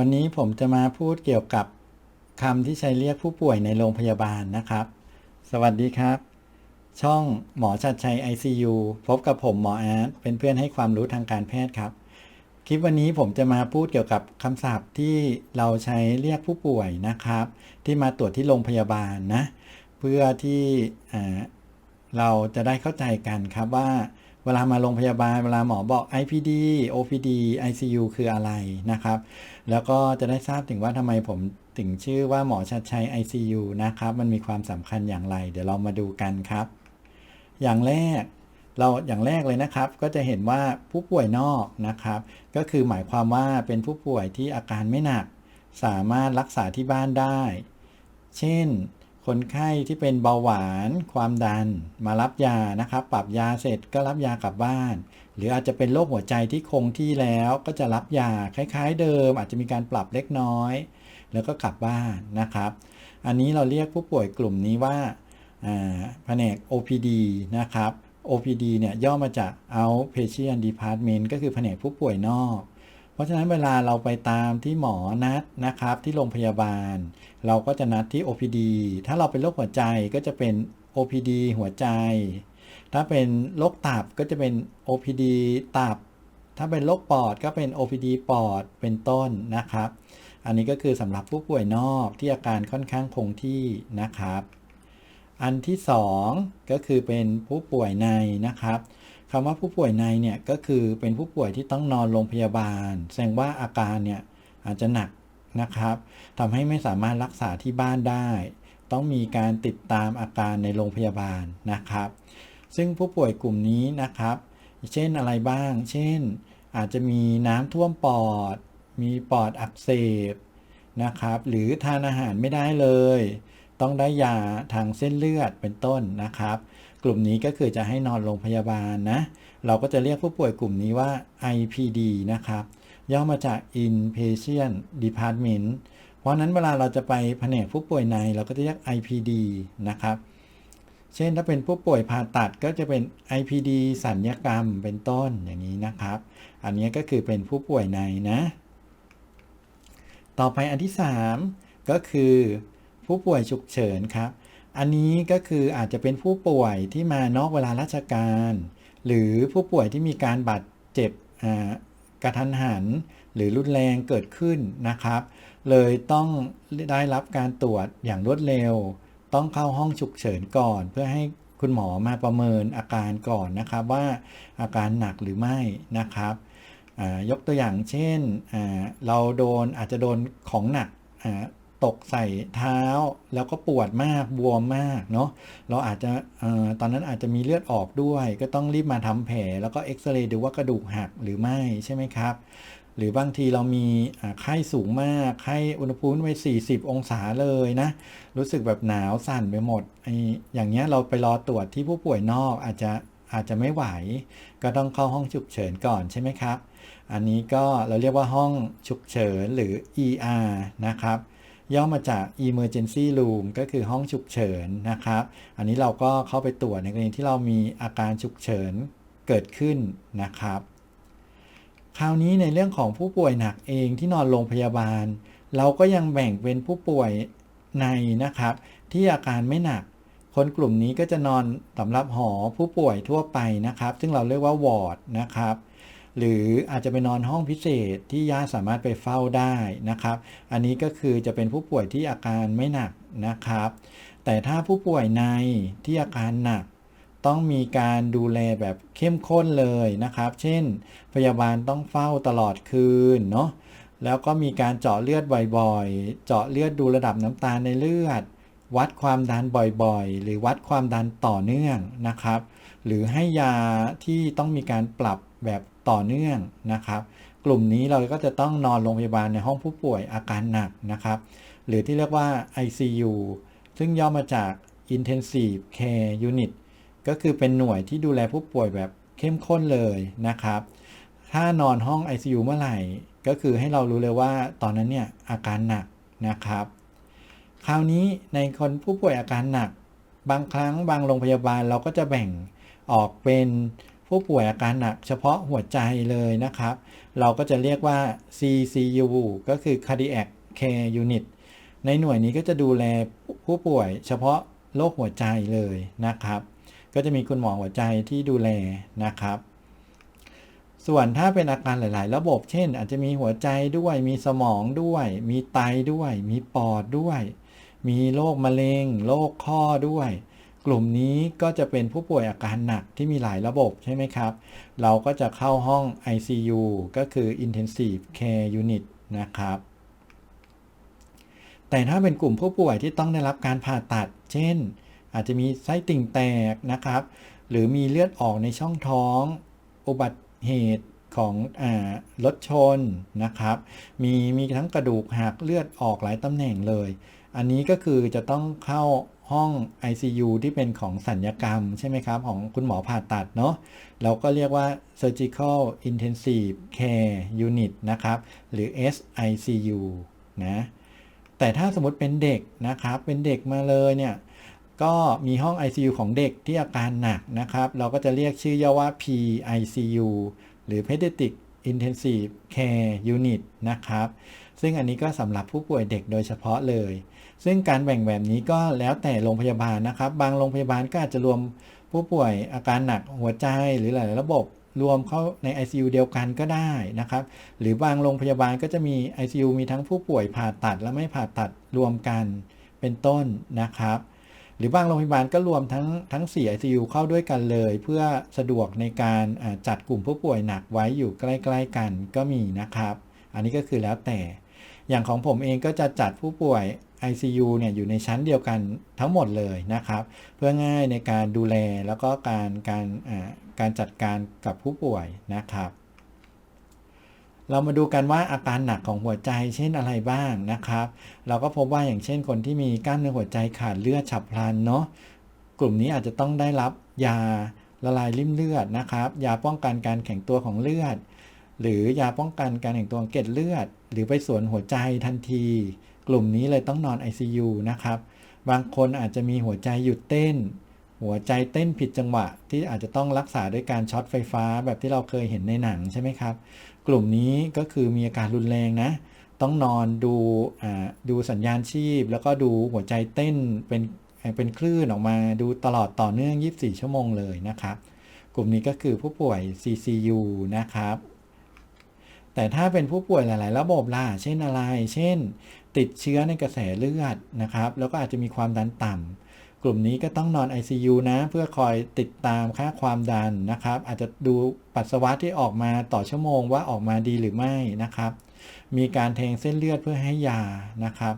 วันนี้ผมจะมาพูดเกี่ยวกับคำที่ใช้เรียกผู้ป่วยในโรงพยาบาลนะครับ สวัสดีครับ ช่องหมอชัดชัย ICU พบกับผมหมออาร์ตเป็นเพื่อนให้ความรู้ทางการแพทย์ครับ คลิปวันนี้ผมจะมาพูดเกี่ยวกับคำศัพท์ที่เราใช้เรียกผู้ป่วยนะครับ ที่มาตรวจที่โรงพยาบาลนะ เพื่อที่เราจะได้เข้าใจกันครับว่า เวลามาโรงพยาบาล เวลาหมอบอก IPD OPD ICU คืออะไรนะครับ แล้วก็จะได้ทราบถึงว่าทำไมผมถึงชื่อว่าหมอชัดชัย ICU นะครับ มันมีความสำคัญอย่างไร เดี๋ยวเรามาดูกันครับ อย่างแรกเราอย่างแรกเลยนะครับ ก็จะเห็นว่าผู้ป่วยนอกนะครับ ก็คือหมายความว่าเป็นผู้ป่วยที่อาการไม่หนัก สามารถรักษาที่บ้านได้ เช่น คนไข้ที่เป็นเบาหวาน ความดัน มารับยานะครับ ปรับยาเสร็จก็รับยากลับบ้าน หรืออาจจะเป็นโรคหัวใจที่คงที่แล้วก็จะรับยาคล้ายๆ เดิม อาจจะมีการปรับเล็กน้อย แล้วก็กลับบ้านนะครับ อันนี้เราเรียกผู้ป่วยกลุ่มนี้ว่าอ่าแผนก OPD นะครับ OPD เนี่ยย่อมาจาก Outpatient Department ก็คือแผนกผู้ป่วยนอก เพราะฉะนั้นเวลาเราไปตามที่หมอนัดนะครับที่โรงพยาบาล เราก็จะนัดที่ OPD ถ้าเราเป็นโรคหัวใจก็จะเป็น OPD หัวใจ ถ้าเป็นโรคตับก็จะเป็น OPD ตับ ถ้าเป็นโรคปอดก็เป็น OPD ปอดเป็นต้นนะครับ อันนี้ก็คือสำหรับผู้ป่วยนอกที่อาการค่อนข้างคงที่นะครับ อันที่สองก็คือเป็นผู้ป่วยในนะครับ คำว่าผู้ป่วยในเนี่ยก็คือเป็นผู้ป่วยที่ต้องนอนโรงพยาบาล แสดงว่าอาการเนี่ยอาจจะหนักนะครับทำให้ไม่สามารถรักษาที่บ้านได้ ต้องมีการติดตามอาการในโรงพยาบาลนะครับ ซึ่งผู้ป่วยกลุ่มนี้นะครับ เช่นอะไรบ้าง เช่น อาจจะมีน้ำท่วมปอด มีปอดอักเสบนะครับ หรือทานอาหารไม่ได้เลย ต้องได้ยาทางเส้นเลือดเป็นต้นนะครับ กลุ่มนี้ก็คือจะให้นอนโรงพยาบาลนะ เราก็จะเรียกผู้ป่วยกลุ่มนี้ว่า IPD นะครับ ย่อมาจาก Inpatient Department เพราะนั้นเวลาเราจะไปแผนกผู้ป่วยในเราก็จะเรียก IPD นะครับ เช่นถ้าเป็นผู้ป่วยผ่าตัดก็จะเป็น IPD สัญญกรรมเป็นต้นอย่างนี้นะครับ อันนี้ก็คือเป็นผู้ป่วยในนะ ต่อไปอันที่ 3 ก็คือ ผู้ป่วยฉุกเฉินครับ อันนี้ก็คืออาจจะเป็นผู้ป่วยที่มานอกเวลาราชการ หรือผู้ป่วยที่มีการบาดเจ็บกระทันหัน หรือรุนแรงเกิดขึ้นนะครับ เลยต้องได้รับการตรวจอย่างรวดเร็ว ต้องเข้าห้องฉุกเฉินก่อน เพื่อให้คุณหมอมาประเมินอาการก่อนนะครับว่าอาการหนักหรือไม่นะครับยกตัวอย่างเช่นเราโดนอาจจะโดนของหนัก ตกใส่เท้าแล้วก็ปวดมากบวมมากเนาะเราอาจจะออตอนนั้นอาจจะมีเลือดออกด้วย ก็ต้องรีบมาทำแผลแล้วก็เอ็กซเรย์ดูว่ากระดูกหักหรือไม่ใช่ไหมครับ หรือบางทีเรามีไข้สูงมากไข้อุณหภูมิไป 40 องศาเลยนะ รู้สึกแบบหนาวสั่นไปหมดไออย่างเงี้ยเราไปรอตรวจที่ผู้ป่วยนอกอาจจะอาจจะไม่ไหว ก็ต้องเข้าห้องฉุกเฉินก่อนใช่ไหมครับ อันนี้ก็เราเรียกว่าห้องฉุกเฉินหรือ ER นะครับ ย่อมาจาก Emergency Room ก็คือห้องฉุกเฉินนะครับ อันนี้เราก็เข้าไปตรวจในกรณีที่เรามีอาการฉุกเฉินเกิดขึ้นนะครับ คราวนี้ในเรื่องของผู้ป่วยหนักเองที่นอนโรงพยาบาล เราก็ยังแบ่งเป็นผู้ป่วยในนะครับ ที่อาการไม่หนัก คนกลุ่มนี้ก็จะนอนสำหรับหอผู้ป่วยทั่วไปนะครับ ซึ่งเราเรียกว่าวอร์ดนะครับ หรืออาจจะไปนอนห้องพิเศษที่ญาติสามารถไปเฝ้าได้นะครับ อันนี้ก็คือจะเป็นผู้ป่วยที่อาการไม่หนักนะครับ แต่ถ้าผู้ป่วยในที่อาการหนัก ต้องมีการดูแลแบบเข้มข้นเลยนะครับ เช่น พยาบาลต้องเฝ้าตลอดคืนเนาะแล้วก็มีการเจาะเลือดบ่อยๆ เจาะเลือดดูระดับน้ำตาลในเลือด วัดความดันบ่อยๆ หรือวัดความดันต่อเนื่องนะครับ หรือให้ยาที่ต้องมีการปรับแบบ ต่อเนื่องนะครับ กลุ่มนี้เราก็จะต้องนอนโรงพยาบาลในห้องผู้ป่วยอาการหนักนะครับ หรือที่เรียกว่า ICU ซึ่งย่อมาจาก Intensive Care Unit ก็คือเป็นหน่วยที่ดูแลผู้ป่วยแบบเข้มข้นเลยนะครับ ถ้านอนห้อง ICU เมื่อไหร่ ก็คือให้เรารู้เลยว่าตอนนั้นเนี่ยอาการหนักนะครับ คราวนี้ในคนผู้ป่วยอาการหนัก บางครั้งบางโรงพยาบาลเราก็จะแบ่งออกเป็น ผู้ป่วยอาการหนักเฉพาะหัวใจเลยนะครับ เราก็จะเรียกว่า CCU ก็คือ Cardiac Care Unit ในหน่วยนี้ก็จะดูแลผู้ป่วยเฉพาะโรคหัวใจเลยนะครับ ก็จะมีคุณหมอหัวใจที่ดูแลนะครับ ส่วนถ้าเป็นอาการหลาย ๆ ระบบ เช่น อาจจะมีหัวใจด้วย มีสมองด้วย มีไตด้วย มีปอดด้วย มีโรคมะเร็ง โรคข้อด้วย กลุ่มนี้ก็จะเป็นผู้ป่วยอาการหนักที่มีหลายระบบใช่ไหมครับ เราก็จะเข้าห้อง ICU ก็คือ Intensive Care Unit นะครับ แต่ถ้าเป็นกลุ่มผู้ป่วยที่ต้องได้รับการผ่าตัด เช่น อาจจะมีไส้ติ่งแตกนะครับ หรือมีเลือดออกในช่องท้อง อุบัติเหตุของอรถชนนะครับ มีมีทั้งกระดูกหักเลือดออกหลายตำแหน่งเลย อันนี้ก็คือจะต้องเข้า ห้อง ICU ที่เป็นของสัญญกรรมใช่ไหมครับ ของคุณหมอผ่าตัดเนาะเราก็เรียกว่า Surgical Intensive Care Unit นะครับ หรือ SICU นะแต่ถ้าสมมติเป็นเด็กนะครับ เป็นเด็กมาเลยเนี่ยก็มีห้อง ICU ของเด็กที่อาการหนักนะครับ เราก็จะเรียกชื่อย่อว่า PICU หรือ Pediatric Intensive Care Unit นะครับ ซึ่งอันนี้ก็สำหรับผู้ป่วยเด็กโดยเฉพาะเลย ซึ่งการแบ่งแบบนี้ก็แล้วแต่โรงพยาบาลนะครับ บางโรงพยาบาลก็อาจจะรวมผู้ป่วยอาการหนักหัวใจหรือหลายระบบรวมเข้าใน ICU เดียวกันก็ได้นะครับ หรือบางโรงพยาบาลก็จะมี ICU มีทั้งผู้ป่วยผ่าตัดและไม่ผ่าตัดรวมกันเป็นต้นนะครับ หรือบางโรงพยาบาลก็รวมทั้งทั้ง 4 ICU เข้าด้วยกันเลย เพื่อสะดวกในการจัดกลุ่มผู้ป่วยหนักไว้อยู่ใกล้ๆกันก็มีนะครับ อันนี้ก็คือแล้วแต่ อย่างของผมเองก็จะจัดผู้ป่วย ICU เนี่ยอยู่ในชั้นเดียวกันทั้งหมดเลยนะครับ เพื่อง่ายในการดูแลแล้วก็การการการจัดการกับผู้ป่วยนะครับ เรามาดูกันว่าอาการหนักของหัวใจเช่นอะไรบ้างนะครับ เราก็พบว่าอย่างเช่นคนที่มีกล้ามเนื้อหัวใจขาดเลือดฉับพลันเนาะกลุ่มนี้อาจจะต้องได้รับยาละลายริ่มเลือดนะครับ ยาป้องกันการแข็งตัวของเลือด หรือยาป้องกันการแข็งตัวของเกล็ดเลือด หรือไปสวนหัวใจทันที กลุ่มนี้เลยต้องนอน ICU นะครับ บางคนอาจจะมีหัวใจหยุดเต้น หัวใจเต้นผิดจังหวะ ที่อาจจะต้องรักษาด้วยการช็อตไฟฟ้าแบบที่เราเคยเห็นในหนังใช่ไหมครับ กลุ่มนี้ก็คือมีอาการรุนแรงนะ ต้องนอนดูดูสัญญาณชีพ แล้วก็ดูหัวใจเต้นเป็นเป็นคลื่นออกมาดูตลอดต่อเนื่อง 24 ชั่วโมงเลยนะครับ กลุ่มนี้ก็คือผู้ป่วย CCU นะครับ แต่ถ้าเป็นผู้ป่วยหลาย ๆ ระบบล่ะเช่นอะไร เช่น ติดเชื้อในกระแสเลือดนะครับ แล้วก็อาจจะมีความดันต่ำกลุ่มนี้ก็ต้องนอน ICU นะ เพื่อคอยติดตามค่าความดันนะครับ อาจจะดูปัสสาวะที่ออกมาต่อชั่วโมงว่าออกมาดีหรือไม่นะครับ มีการแทงเส้นเลือดเพื่อให้ยานะครับ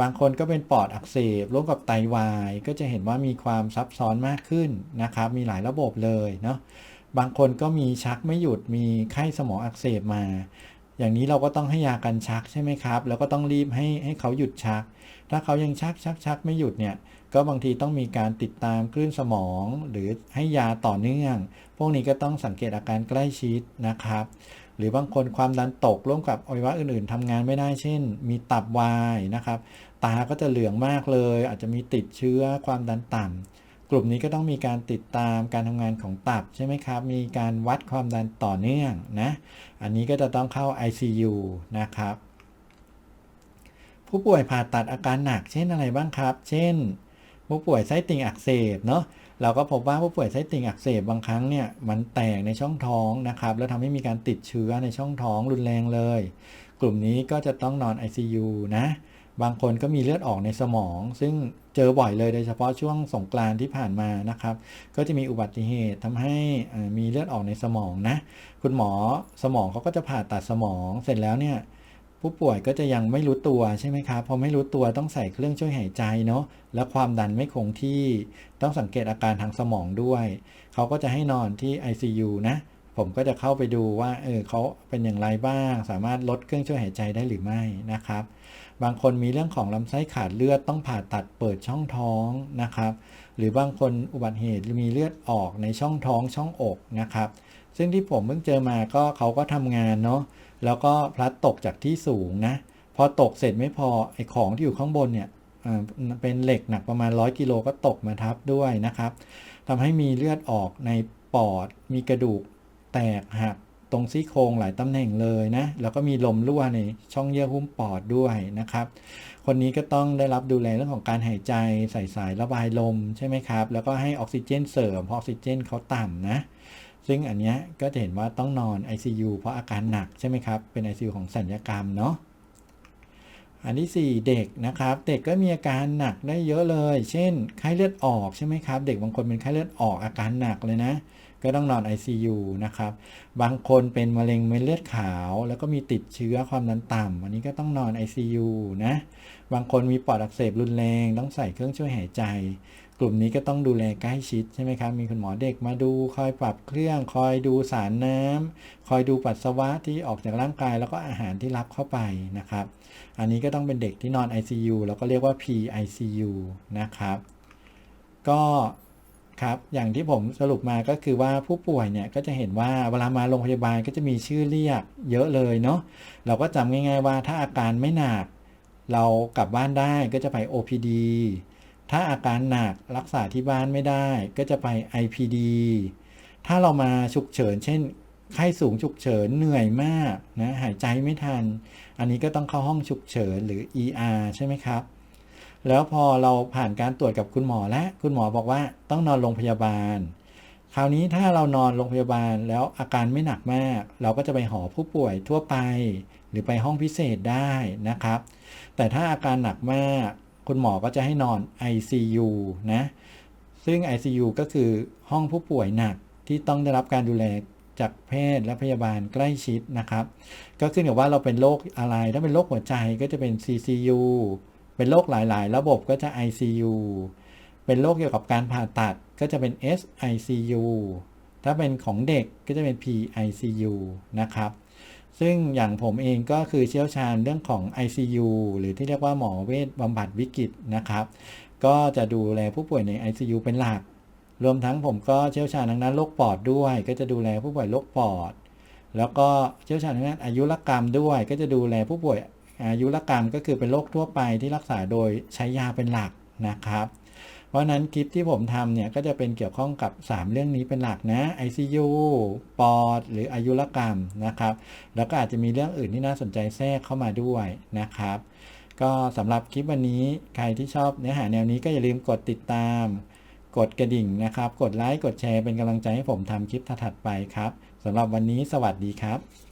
บางคนก็เป็นปอดอักเสบร่วมกับไตาวาย ก็จะเห็นว่ามีความซับซ้อนมากขึ้นนะครับ มีหลายระบบเลยเนาะ บางคนก็มีชักไม่หยุดมีไข้สมองอักเสบมา อย่างนี้เราก็ต้องให้ยากันชักใช่ไหมครับ แล้วก็ต้องรีบให้ให้เขาหยุดชัก ถ้าเขายังชักชักชักไม่หยุดเนี่ย ก็บางทีต้องมีการติดตามคลื่นสมอง หรือให้ยาต่อเนื่อง พวกนี้ก็ต้องสังเกตอาการใกล้ชิดนะครับ หรือบางคนความดันตกร่วมกับอวัยวะอื่นๆทำงานไม่ได้เช่น มีตับวายนะครับ ตาก็จะเหลืองมากเลย อาจจะมีติดเชื้อความดันต่ำ กลุ่มนี้ก็ต้องมีการติดตามการทำงานของตับใช่ไหมครับ มีการวัดความดันต่อเนื่องนะ อันนี้ก็จะต้องเข้า ICU นะครับ ผู้ป่วยผ่าตัดอาการหนัก เช่นอะไรบ้างครับ เช่น ผู้ป่วยไส้ติ่งอักเสบเนาะ เราก็พบว่าผู้ป่วยไส้ติ่งอักเสบบางครั้งเนี่ยมันแตกในช่องท้องนะครับ แล้วทำให้มีการติดเชื้อในช่องท้องรุนแรงเลย กลุ่มนี้ก็จะต้องนอน ICU นะ บางคนก็มีเลือดออกในสมอง ซึ่งเจอบ่อยเลยโดยเฉพาะช่วงสงกรานต์ที่ผ่านมานะครับ ก็จะมีอุบัติเหตุทำให้มีเลือดออกในสมองนะ คุณหมอสมองเขาก็จะผ่าตัดสมองเสร็จแล้วเนี่ยผู้ป่วยก็จะยังไม่รู้ตัวใช่ไหมครับ พอไม่รู้ตัวต้องใส่เครื่องช่วยหายใจเนาะ แล้วความดันไม่คงที่ ต้องสังเกตอาการทางสมองด้วย เขาก็จะให้นอนที่ ICU นะ ผมก็จะเข้าไปดูว่า เออเขาเป็นอย่างไรบ้าง สามารถลดเครื่องช่วยหายใจได้หรือไม่นะครับ บางคนมีเรื่องของลำไส้ขาดเลือดต้องผ่าตัดเปิดช่องท้องนะครับ หรือบางคนอุบัติเหตุมีเลือดออกในช่องท้องช่องอกนะครับ ซึ่งที่ผมเพิ่งเจอมาก็เขาก็ทำงานเนาะแล้วก็พลัดตกจากที่สูงนะพอตกเสร็จไม่พอไอ้ของที่อยู่ข้างบนเนี่ยเป็นเหล็กหนักประมาณ 100กิโลก็ตกมาทับด้วยนะครับทำให้มีเลือดออกในปอดมีกระดูกแตกหัก ตรงซี่โครงหลายตำแหน่งเลยนะ แล้วก็มีลมรั่วในช่องเยื่อหุ้มปอดด้วยนะครับ คนนี้ก็ต้องได้รับดูแลเรื่องของการหายใจใส่สายระบายลมใช่ไหมครับ แล้วก็ให้ออกซิเจนเสริมเพราะออกซิเจนเขาต่ำนะ ซึ่งอันนี้ก็จะเห็นว่าต้องนอน ICU เพราะอาการหนักใช่ไหมครับ เป็น ICU ของสัญญกรรมเนาะอันที่ 4 เด็กนะครับ เด็กก็มีอาการหนักได้เยอะเลย เช่นไข้เลือดออกใช่ไหมครับ เด็กบางคนเป็นไข้เลือดออกอาการหนักเลยนะ ก็ต้องนอน ICU นะครับ บางคนเป็นมะเร็งเม็ดเลือดขาว แล้วก็มีติดเชื้อความดันต่ำอันนี้ก็ต้องนอน ICU นะ บางคนมีปอดอักเสบรุนแรง ต้องใส่เครื่องช่วยหายใจ กลุ่มนี้ก็ต้องดูแลใกล้ชิดใช่ไหมครับ มีคุณหมอเด็กมาดูคอยปรับเครื่อง คอยดูสารน้ำคอยดูปัสสาวะที่ออกจากร่างกายแล้วก็อาหารที่รับเข้าไปนะครับ อันนี้ก็ต้องเป็นเด็กที่นอน ICU แล้วก็เรียกว่า PICU นะครับ ก็ ครับอย่างที่ผมสรุปมาก็คือว่าผู้ป่วยเนี่ยก็จะเห็นว่าเวลามาโรงพยาบาลก็จะมีชื่อเรียกเยอะเลยเนาะเราก็จำง่าย ๆ ว่าถ้าอาการไม่หนัก เรากลับบ้านได้ก็จะไป OPD ถ้าอาการหนักรักษาที่บ้านไม่ได้ ก็จะไป IPD ถ้าเรามาฉุกเฉิน เช่นไข้สูงฉุกเฉินเหนื่อยมากนะหายใจไม่ทัน อันนี้ก็ต้องเข้าห้องฉุกเฉินหรือ ER ใช่ไหมครับ แล้วพอเราผ่านการตรวจกับคุณหมอและคุณหมอบอกว่าต้องนอนโรงพยาบาล คราวนี้ถ้าเรานอนโรงพยาบาลแล้วอาการไม่หนักมาก เราก็จะไปหอผู้ป่วยทั่วไป หรือไปห้องพิเศษได้นะครับ แต่ถ้าอาการหนักมาก คุณหมอก็จะให้นอน ICU นะ ซึ่ง ICU ก็คือห้องผู้ป่วยหนักที่ต้องได้รับการดูแลจากแพทย์และพยาบาลใกล้ชิดนะครับ ก็ขึ้นกับว่าเราเป็นโรคอะไร ถ้าเป็นโรคหัวใจก็จะเป็น CCU เป็นโรคหลาย ๆ ระบบก็จะ ICU เป็นโรคเกี่ยวกับการผ่าตัดก็จะเป็น SICU ถ้าเป็นของเด็กก็จะเป็น PICU นะครับ ซึ่งอย่างผมเองก็คือเชี่ยวชาญเรื่องของ ICU หรือที่เรียกว่าหมอเวชบำบัดวิกฤตนะครับ ก็จะดูแลผู้ป่วยใน ICU เป็นหลัก รวมทั้งผมก็เชี่ยวชาญทางด้านโรคปอดด้วย ก็จะดูแลผู้ป่วยโรคปอด แล้วก็เชี่ยวชาญทางด้านอายุรกรรมด้วย ก็จะดูแลผู้ป่วย อายุรกรรมก็คือเป็นโรคทั่วไปที่รักษาโดยใช้ยาเป็นหลักนะครับ เพราะนั้นคลิปที่ผมทำเนี่ยก็จะเป็นเกี่ยวข้องกับ 3 เรื่องนี้เป็นหลักนะ ICU ปอด หรืออายุรกรรมนะครับ แล้วก็อาจจะมีเรื่องอื่นที่น่าสนใจแทรกเข้ามาด้วยนะครับ ก็สำหรับคลิปวันนี้ใครที่ชอบเนื้อหาแนวนี้ก็อย่าลืมกดติดตาม กดกระดิ่งนะครับ กดไลค์กดแชร์เป็นกำลังใจให้ผมทำคลิปถัดๆไปครับสำหรับวันนี้สวัสดีครับ